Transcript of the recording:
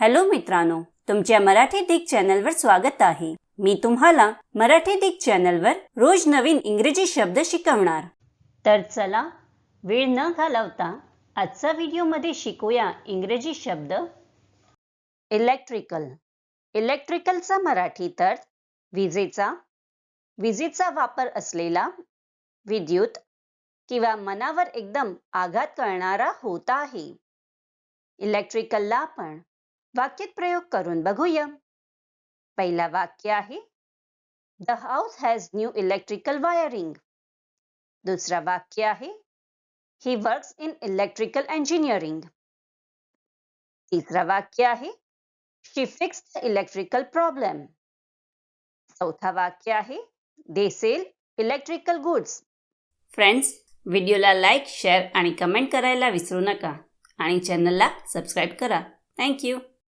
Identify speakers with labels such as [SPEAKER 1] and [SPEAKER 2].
[SPEAKER 1] Hello मित्रांनो तुमच्या मराठी दिग चॅनलवर स्वागत आहे. मी तुम्हाला मराठी दिग चॅनलवर रोज नवीन इंग्रजी शब्द शिकवणार. तर चला वेळ न घालवता आजचा व्हिडिओमध्ये शिकूया इंग्रजी शब्द. इलेक्ट्रिकल इलेक्ट्रिकलचा मराठी तर विजेचा. विजेचा वापर असलेला विद्युत किंवा मनावर एकदम आघात करणारा होत आहे. इलेक्ट्रिकलला आपण वाक्यात प्रयोग करून बघूया. पहिला वाक्य आहे the house has new electrical wiring दुसरा वाक्य आहे he works in electrical engineering तिसरा वाक्य आहे she fix the electrical problem चौथा वाक्य आहे they sell electrical goods friends व्हिडिओला लाईक शेअर आणि कमेंट करायला विसरू नका आणि चॅनलला सबस्क्राईब करा. थँक्यू